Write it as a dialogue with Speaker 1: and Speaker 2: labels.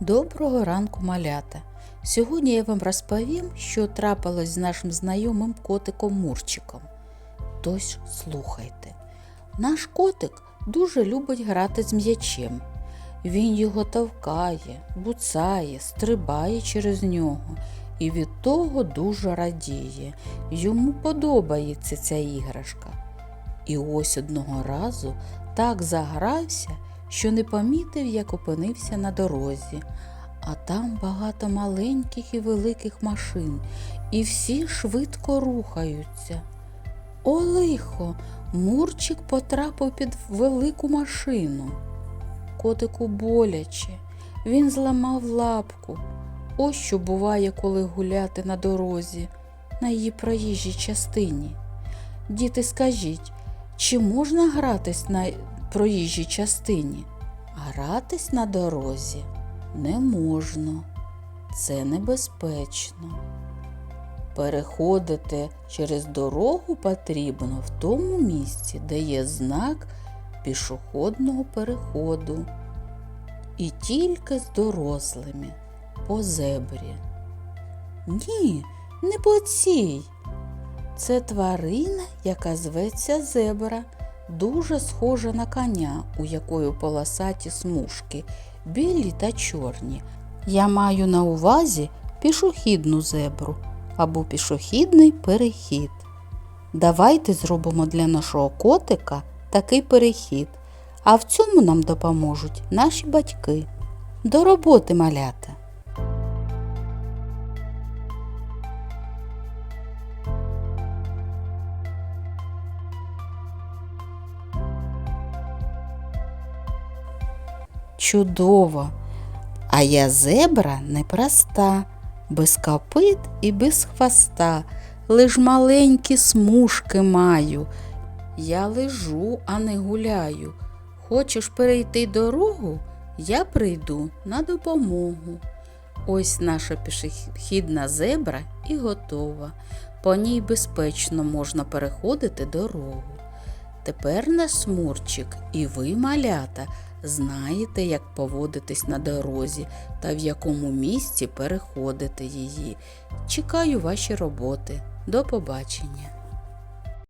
Speaker 1: Доброго ранку, малята! Сьогодні я вам розповім, що трапилось з нашим знайомим котиком Мурчиком. Тож слухайте. Наш котик дуже любить грати з м'ячем. Він його товкає, буцає, стрибає через нього і від того дуже радіє. Йому подобається ця іграшка. І ось одного разу так загрався, що не помітив, як опинився на дорозі. А там багато маленьких і великих машин, і всі швидко рухаються. О, лихо! Мурчик потрапив під велику машину. Котику боляче, він зламав лапку. Ось що буває, коли гуляти на дорозі, на її проїжджій частині. Діти, скажіть, чи можна гратись на проїжджій частині? Гратись на дорозі не можна. Це небезпечно. Переходити через дорогу потрібно в тому місці, де є знак пішохідного переходу. І тільки з дорослими по зебрі. Ні, не по цій. Це тварина, яка зветься зебра, дуже схожа на коня, у якої полосаті смужки, білі та чорні. Я маю на увазі пішохідну зебру або пішохідний перехід. Давайте зробимо для нашого котика такий перехід, а в цьому нам допоможуть наші батьки. До роботи малята! Чудово! А я зебра непроста, без копит і без хвоста, лиш маленькі смужки маю. Я лежу, а не гуляю. Хочеш перейти дорогу? Я прийду на допомогу. Ось наша пішохідна зебра і готова. По ній безпечно можна переходити дорогу. Тепер наш смурчик і ви, малята, знаєте, як поводитись на дорозі та в якому місці переходити її. Чекаю ваші роботи. До побачення!